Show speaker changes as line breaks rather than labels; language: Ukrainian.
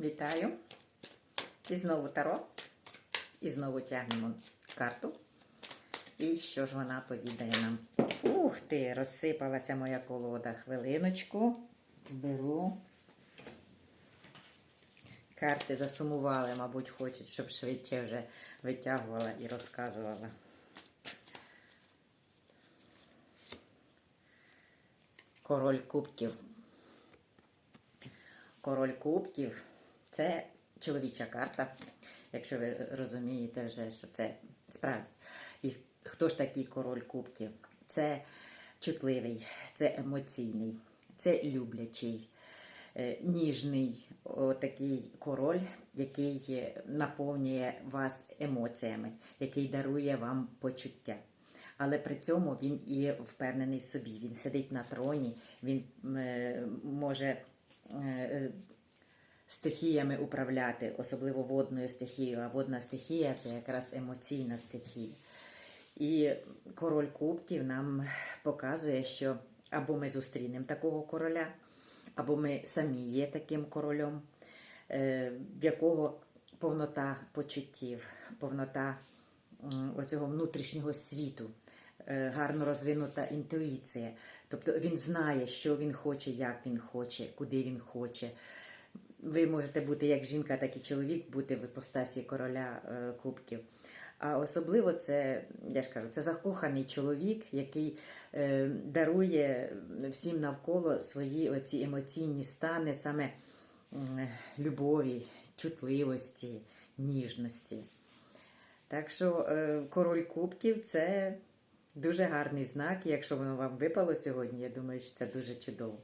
Вітаю. І знову таро. І знову тягнемо карту. І що ж вона повідає нам? Ух ти! Розсипалася моя колода. Хвилиночку. Зберу. Карти засумували, мабуть, хочуть, щоб швидше вже витягувала і розказувала. Король кубків. Король кубків це чоловіча карта, якщо ви розумієте вже, що це справді. І хто ж такий король кубків? Це чутливий, це емоційний, це люблячий, е, ніжний такий король, який е, наповнює вас емоціями, який дарує вам почуття. Але при цьому він і впевнений в собі. Він сидить на троні, він е, може стихіями управляти, особливо водною стихією. А водна стихія це якраз емоційна стихія. І король кубків нам показує, що або ми зустрінемо такого короля, або ми самі є таким королем, е, в якого повнота почуттів, повнота оцього внутрішнього світу, е, гарно розвинута інтуїція. Тобто він знає, що він хоче, як він хоче, куди він хоче. Ви можете бути як жінка, так і чоловік, бути в іпостасі короля е, кубків. А особливо це, я ж кажу, це закоханий чоловік, який е, дарує всім навколо свої оці емоційні стани, саме м, любові, чутливості, ніжності. Так що е, король кубків це дуже гарний знак. Якщо воно вам випало сьогодні, я думаю, що це дуже чудово.